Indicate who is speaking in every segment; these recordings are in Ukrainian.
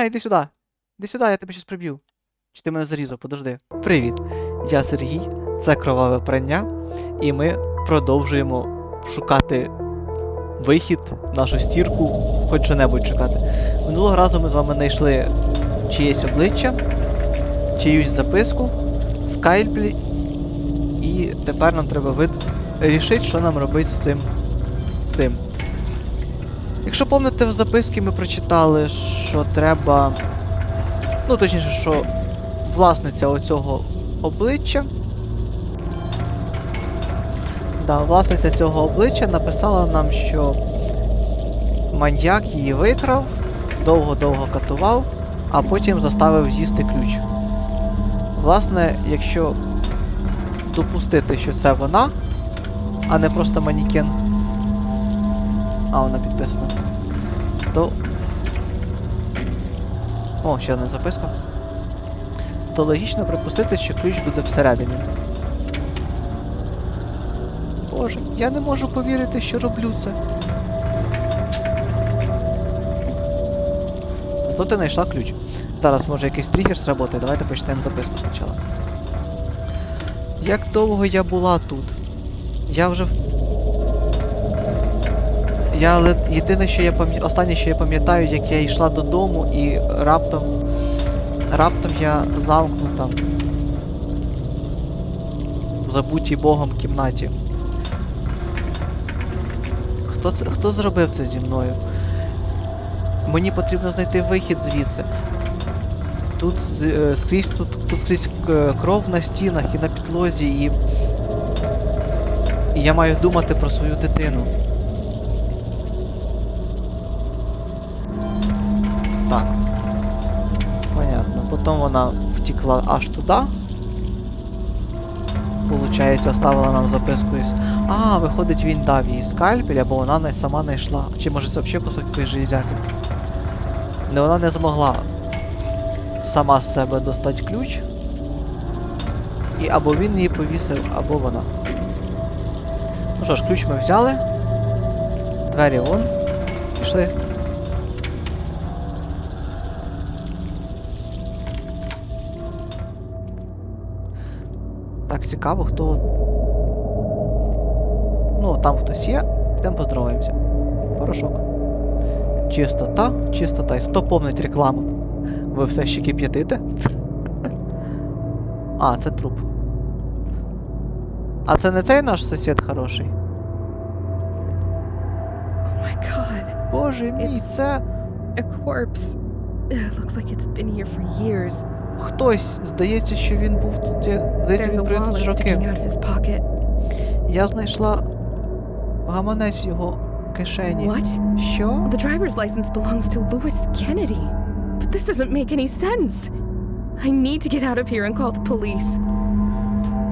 Speaker 1: Ні, йди сюди. Іди сюди, я тебе щас приб'ю. Чи ти мене зарізав, подожди. Привіт, я Сергій, це кроваве прання, і ми продовжуємо шукати вихід, нашу стірку, хоч що-небудь шукати. Минулого разу ми з вами знайшли чиєсь обличчя, чиюсь записку, скальпель, і тепер нам треба вид... рішити, що нам робити з цим. цим. Якщо пам'ятаєте, в записки ми прочитали, що треба. Ну, точніше, що власниця оцього обличчя. Да, власниця цього обличчя написала нам, що маньяк її викрав, довго-довго катував, а потім заставив з'їсти ключ. Власне, якщо допустити, що це вона, а не просто манікен. А, вона підписана. То. О, ще одна записка. То логічно припустити, що ключ буде всередині. Боже, я не можу повірити, що роблю це. Зато ти знайшла ключ. Зараз може якийсь тригер сработає. Давайте почнемо записку спочатку. Як довго я була тут? Я вже. Я єдине, що я пам'ятаю, останнє, що я пам'ятаю, як я йшла додому і раптом. Раптом я замкнута в забутій Богом кімнаті. Хто це, хто зробив це зі мною? Мені потрібно знайти вихід звідси. Тут е, скрізь тут, тут скрізь е, кров на стінах і на підлозі, і. І я маю думати про свою дитину. Потім вона втекла аж туди. Получається, оставила нам записку із. А, виходить, він дав їй скальпель, або вона не сама знайшла. Чи може це взагалі кусок якоїсь? Не вона не змогла сама з себе достати ключ. І або він її повісив, або вона. Ну що ж, ключ ми взяли. Двері вон. Пішли. Так, цікаво, хто. Ну, там хтось є, підемо поздороваємося. Порошок. Чистота, чистота. І хто помнить рекламу? Ви все ще кип'ятите? А, це труп. А це не цей наш сусід хороший?
Speaker 2: Oh my god,
Speaker 1: Боже мій, це
Speaker 2: a corpse. It looks like it's been here for years.
Speaker 1: Хтось. Здається, що він був тут. Здається, він провів тут роки. Я знайшла гаманець в його кишені.
Speaker 2: What?
Speaker 1: Що?
Speaker 2: The driver's license belongs to Louis Kennedy. But this doesn't make any sense. I need to get out of here and call the police.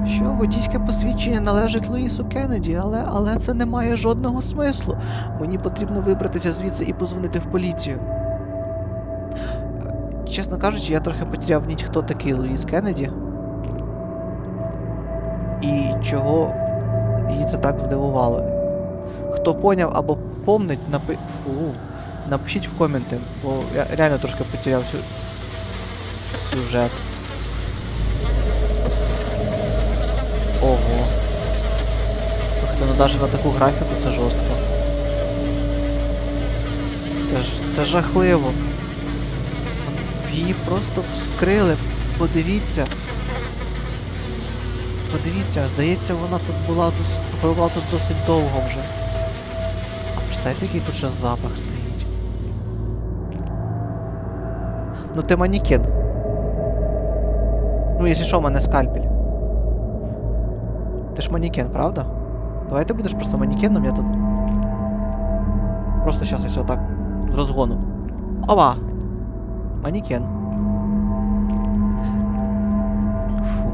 Speaker 1: Що водійське посвідчення належить Луїсу Кеннеді, але, але це не має жодного смислу. Мені потрібно вибратися звідси і позвонити в поліцію. Чесно кажучи, я трохи потеряв ніть, хто такий Луїс Кеннеді. І чого її це так здивувало. Хто поняв або помнить, напи... Фу. напишіть в коменти, бо я реально трошки потеряв сю... сюжет. Ого. Ну навіть на таку графіку це жорстко. Це ж це жахливо. Її просто вскрили. Подивіться. Подивіться, здається, вона тут була тут пробула тут досить довго вже. А представте, який тут ще запах стоїть. Ну ти манікен. Ну, якщо що, в мене скальпель. Ти ж манікен, правда? Давай ти будеш просто манікеном, я тут. Просто щас ось отак. З розгону. Ова! Манікен. Фу.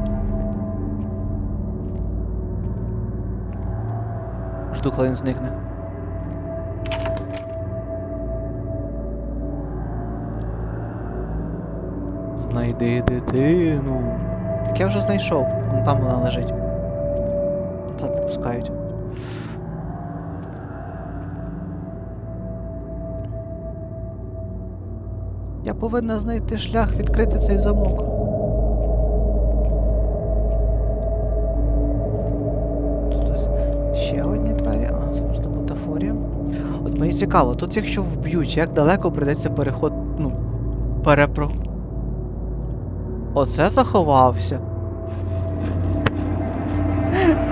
Speaker 1: Жду, коли він зникне. Знайди дитину. Так я вже знайшов. Вон там вона лежить. Назад не повинна знайти шлях відкрити цей замок. Тут ще одні двері. А, це можна бутафорія. От мені цікаво, тут якщо вб'ють, як далеко прийдеться переход. Ну, перепро. Оце заховався.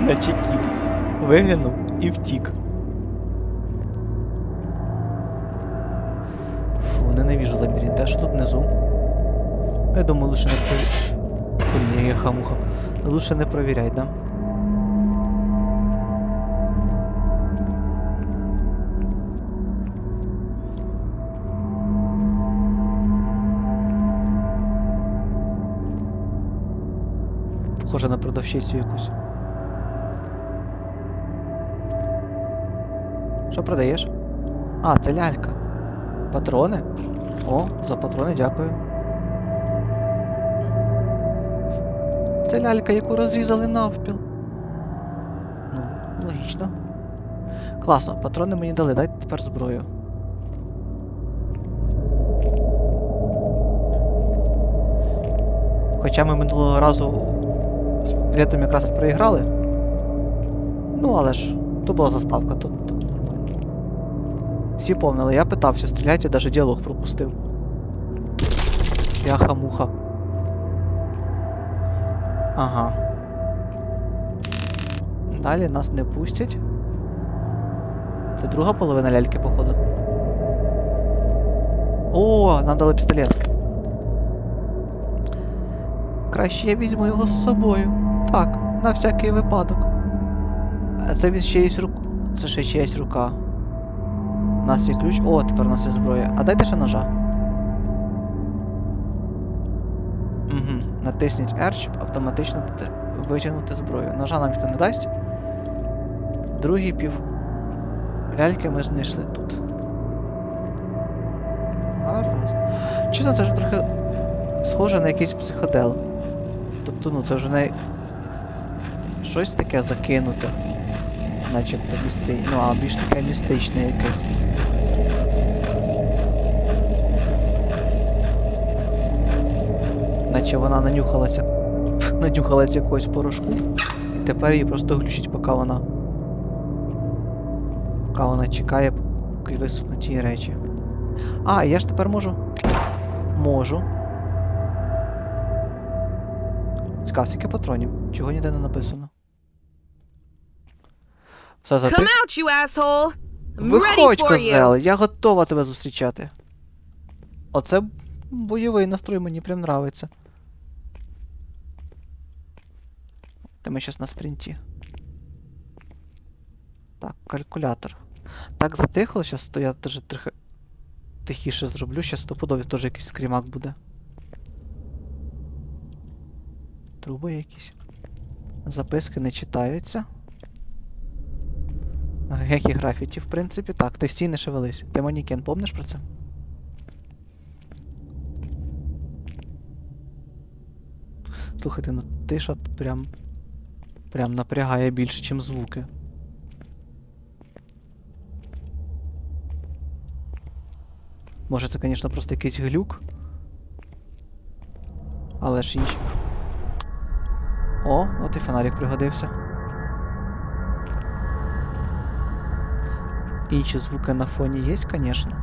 Speaker 1: Наче кіт. Виглянув і втік. Ненавижу лабіринт. А що тут внизу? Я думаю, лучше не провіряй. Блін, я хамуха. Лучше не провіряй, да? Похоже на продавщицю якусь. Що продаєш? А, це лялька. Патрони? О, за патрони дякую. Це лялька, яку розрізали навпіл. Ну, логічно. Класно, патрони мені дали, дайте тепер зброю. Хоча ми минулого разу з пістолетом якраз проіграли. Ну, але ж, то була заставка, нормально. Всі повнили, я питався стріляти, навіть діалог пропустив. Яха-муха. Ага. Далі нас не пустять. Це друга половина ляльки, походу. О, нам дали пістолет. Краще я візьму його з собою. Так, на всякий випадок. Це він ще є рука. Це ще чиясь рука. У нас є ключ. О, тепер у нас є зброя. А дайте ще ножа. Угу. Натисніть R, щоб автоматично витягнути зброю. Ножа нам ніхто не дасть. Другий пів. Ляльки ми знайшли тут. Гаразд. Чесно, це ж трохи схоже на якийсь психодел. Тобто, ну, це вже не щось таке закинуте. Начебто місти... Ну, а більш таке містичне якесь. Наче вона нанюхалася. нанюхалася якогось порошку. І тепер її просто глючить, поки вона. Поки вона чекає, поки висунуть її речі. А, я ж тепер можу. Можу. Цікаво, скільки патронів? Чого ніде не написано? Все за
Speaker 2: Come out, you asshole!
Speaker 1: Виходь, козел, я готова тебе зустрічати. Оце бойовий настрой мені прям нравиться. Та ми щас на спринті. Так, калькулятор. Так затихло, щас то я теж трохи тихіше зроблю, щас стопудові теж якийсь скрімак буде. Труби якісь. Записки не читаються. Які графіті, в принципі. Так, ти стій не шевелись. Ти манікен, помниш про це? Слухайте, ну тиша прям. Прям напрягає більше, ніж звуки. Може це, звісно, просто якийсь глюк. Але ж інші. О, от і фонарик пригодився. Інші звуки на фоні є, звісно.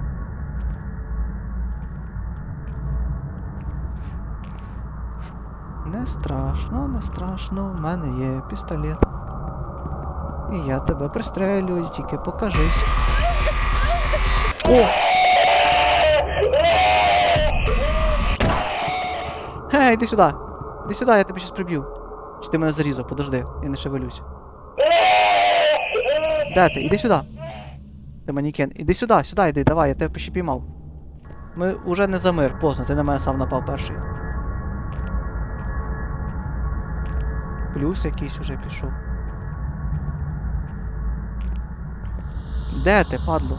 Speaker 1: Не страшно, не страшно, у мене є пістолет. І я тебе пристрелюю, тільки покажись. О! Гей, іди сюди! Іди сюди, я тебе щас приб'ю. Чи ти мене зарізав, подожди, я не шевелюсь. Де ти? Іди сюди. Ти манікен. Іди сюди, сюди йди, давай, я тебе ще піймав. Ми уже не за мир, поздно, ти на мене сам напав перший. Плюс якийсь уже пішов. Де ти, падло?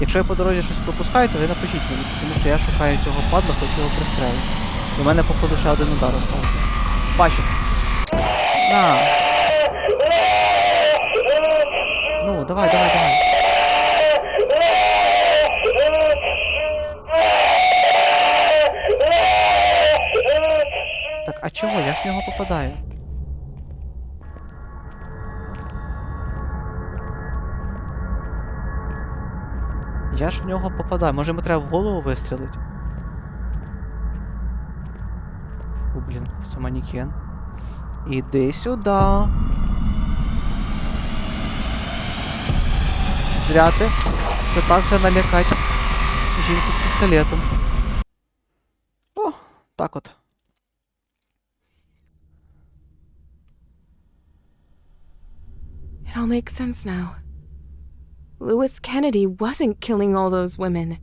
Speaker 1: Якщо я по дорозі щось пропускаю, то ви напишіть мені, тому що я шукаю цього падла, хочу його пристрелити. У мене, походу, ще один удар остався. Бачу. На. Ну, давай, давай, давай. Чого? Я ж в нього попадаю. Я ж в нього попадаю. Може йому треба в голову вистрілити? Фу, блін, це манікен. Іди сюди. Зря ти питався налякати жінку з пістолетом. О, так от.
Speaker 2: It all makes sense now. Lewis Kennedy wasn't killing all those women.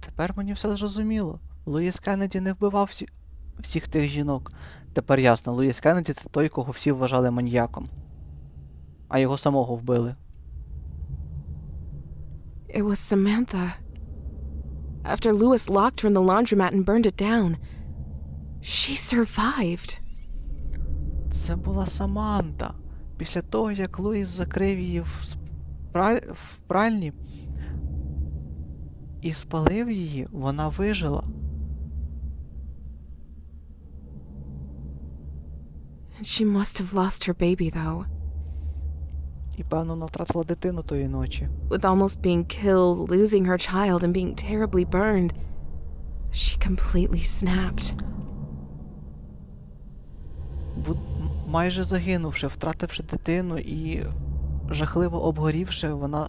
Speaker 1: Тепер мені все зрозуміло. Луїс Кеннеді не вбивав всі... всіх тих жінок. Тепер ясно, Луїс Кеннеді це той, кого всі вважали маньяком. А його самого вбили.
Speaker 2: It was Samantha. After Lewis locked her in the laundromat and burned it down, she survived.
Speaker 1: Це була Саманта. Після того, як Луїс закрив її в, с- в пральні і спалив її, вона вижила.
Speaker 2: She must have lost her baby, though.
Speaker 1: І, певно, вона втратила дитину тої ночі.
Speaker 2: With almost being killed, losing her child, and being terribly burned, she completely snapped.
Speaker 1: Бу- м- майже загинувши, втративши дитину і жахливо обгорівши, вона,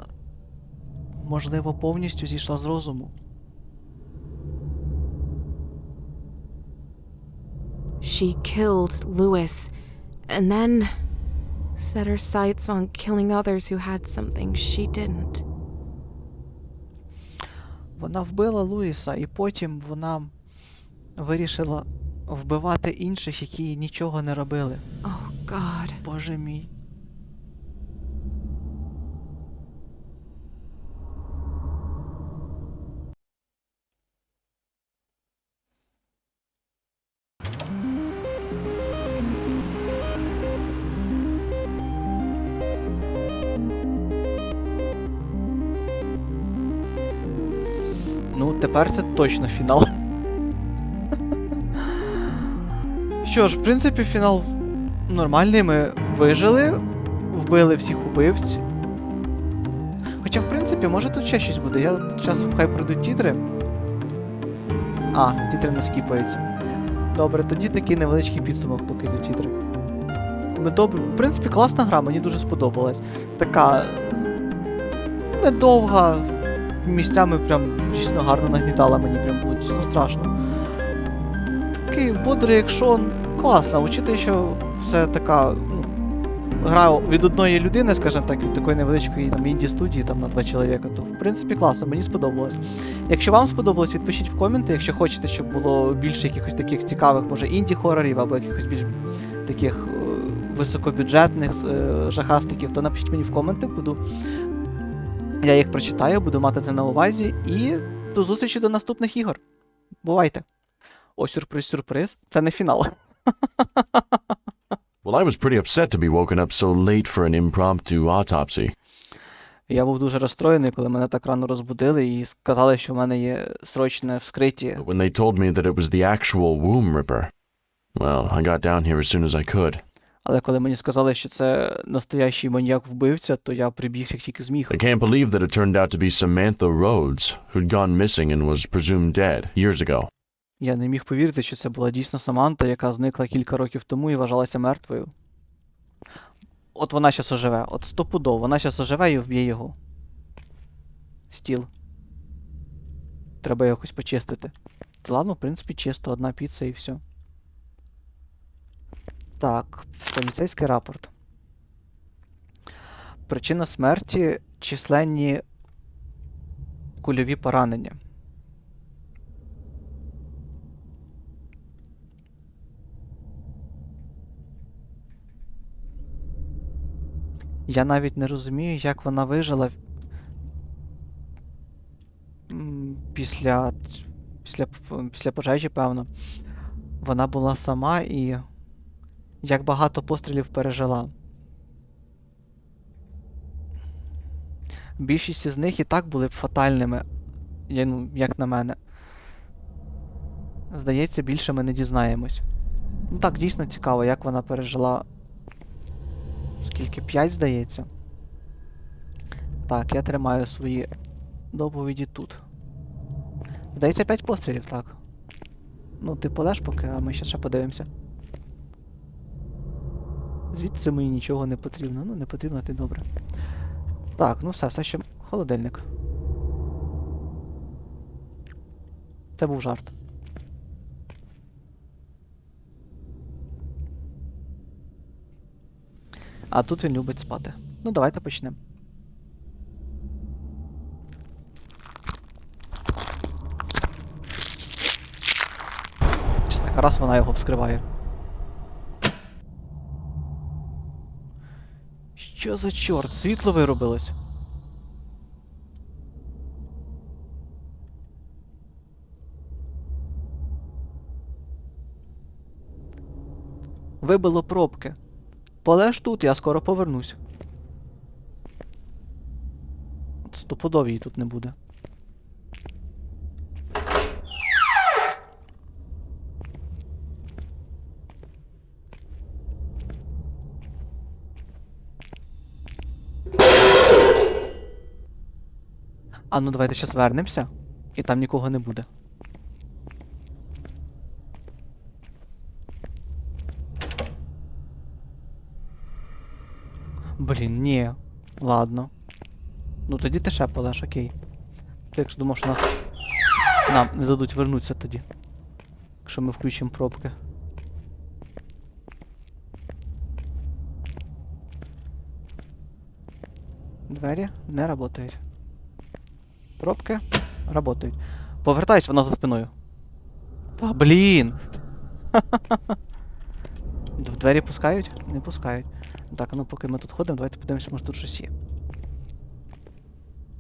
Speaker 1: можливо, повністю зійшла з розуму.
Speaker 2: She killed Lewis, and then set her sights on killing others who had something she didn't.
Speaker 1: Вона вбила Луїса, і потім вона вирішила вбивати інших, які нічого не робили.
Speaker 2: Oh, God.
Speaker 1: Боже мій. Ну, тепер це точно фінал. Що ж, в принципі, фінал нормальний. Ми вижили, вбили всіх убивць. Хоча, в принципі, може тут ще щось буде. Я зараз хай пройдуть тітри. А, тітри не скіпаються. Добре, тоді такий невеличкий підсумок, поки йдуть тітри. Ми добре. В принципі, класна гра, мені дуже сподобалась. Така. недовга. Місцями прям дійсно гарно нагнітала, мені прям було дійсно страшно. Такий бодрий екшон, класно, учити, що це така ну, гра від одної людини, скажімо так, від такої невеличкої там, інді-студії там, на два чоловіка, то в принципі класно, мені сподобалось. Якщо вам сподобалось, відпишіть в коменти, якщо хочете, щоб було більше якихось таких цікавих, може, інді-хорорів або якихось більш таких е, високобюджетних е, жахастиків, то напишіть мені в коменти, буду. Я їх прочитаю, буду мати це на увазі. І до зустрічі до наступних ігор. Бувайте! О, сюрприз, сюрприз. Це не фінал.
Speaker 3: Well, I was pretty upset to be woken up so late for an impromptu autopsy.
Speaker 1: Я був дуже розстроєний, коли мене так рано розбудили і сказали, що в мене є срочне вскриття.
Speaker 3: But when they told me that it was the actual womb ripper, well, I got down here as soon as I could.
Speaker 1: Але коли мені сказали, що це настоящий маньяк-вбивця, то я прибіг як тільки зміг.
Speaker 3: I can't believe that it turned out to be Samantha Rhodes, who'd gone missing and was presumed dead years ago.
Speaker 1: Я не міг повірити, що це була дійсно Саманта, яка зникла кілька років тому і вважалася мертвою. От вона щас оживе, от стопудово, вона щас оживе і вб'є його. Стіл. Треба якось почистити. Та ладно, в принципі, чисто, одна піца і все. Так, поліцейський рапорт. Причина смерті численні кульові поранення. Я навіть не розумію, як вона вижила після, після, після пожежі, певно. Вона була сама і як багато пострілів пережила. Більшість із них і так були б фатальними, ну, як на мене. здається, більше ми не дізнаємось. Ну так, дійсно цікаво, як вона пережила. Скільки? 5, здається. Так, я тримаю свої доповіді тут. Здається, 5 пострілів, так. Ну, ти полеж поки, а ми ще ще подивимося. Звідси мені нічого не потрібно. Ну, не потрібно, ти добре. Так, ну все, все ще холодильник. Це був жарт. А тут він любить спати. Ну, давайте почнемо. Раз вона його вскриває. Що за чорт? Світло виробилось. Вибило пробки. Полеж тут, я скоро повернусь. Стопудов її тут не буде. А ну давайте зараз вернемося, і там нікого не буде. Блін, ні. Ладно. Ну тоді ти ще полеш, окей. Ти якщо думав, що нас нам не дадуть вернутися тоді. Якщо ми включимо пробки. Двері не работають. Пробки работають. Повертайся, вона за спиною. Та блін! Двері пускають? Не пускають. Так, ну поки ми тут ходимо, давайте подивимося, може тут щось є.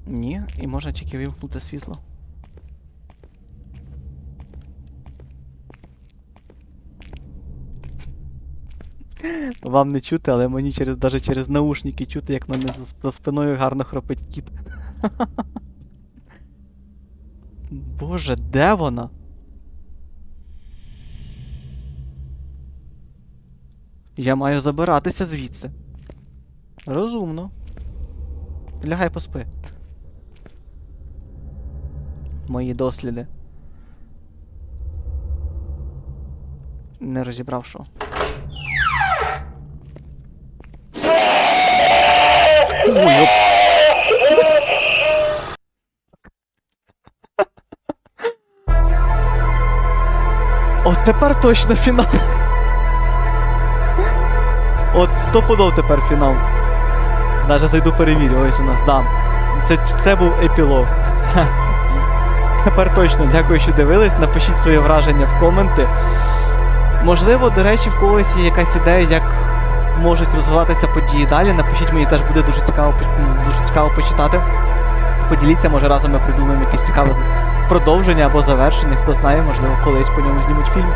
Speaker 1: Ні, і можна тільки вимкнути світло. Вам не чути, але мені через, даже через наушники чути, як мене за спиною гарно хропить кіт. Боже, де вона? Я маю забиратися звідси. Розумно. Лягай поспи. Мої досліди. Не розібрав що. Ой. От тепер точно фінал. От стопудов тепер фінал. Даже зайду перевірю, ось у нас, да. Це, це був епілог. Тепер точно дякую, що дивились. Напишіть своє враження в коменти. Можливо, до речі, в когось є якась ідея, як можуть розвиватися події далі. Напишіть мені теж буде дуже цікаво, дуже цікаво почитати. Поділіться, може разом ми придумаємо якесь цікаве продовження або завершення. Хто знає, можливо, колись по ньому знімуть фільм.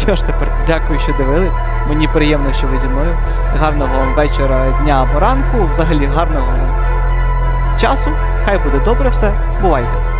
Speaker 1: Що ж тепер, дякую, що дивились. Мені приємно, що ви зі мною. Гарного вам вечора, дня або ранку. Взагалі гарного часу. Хай буде добре все. Бувайте!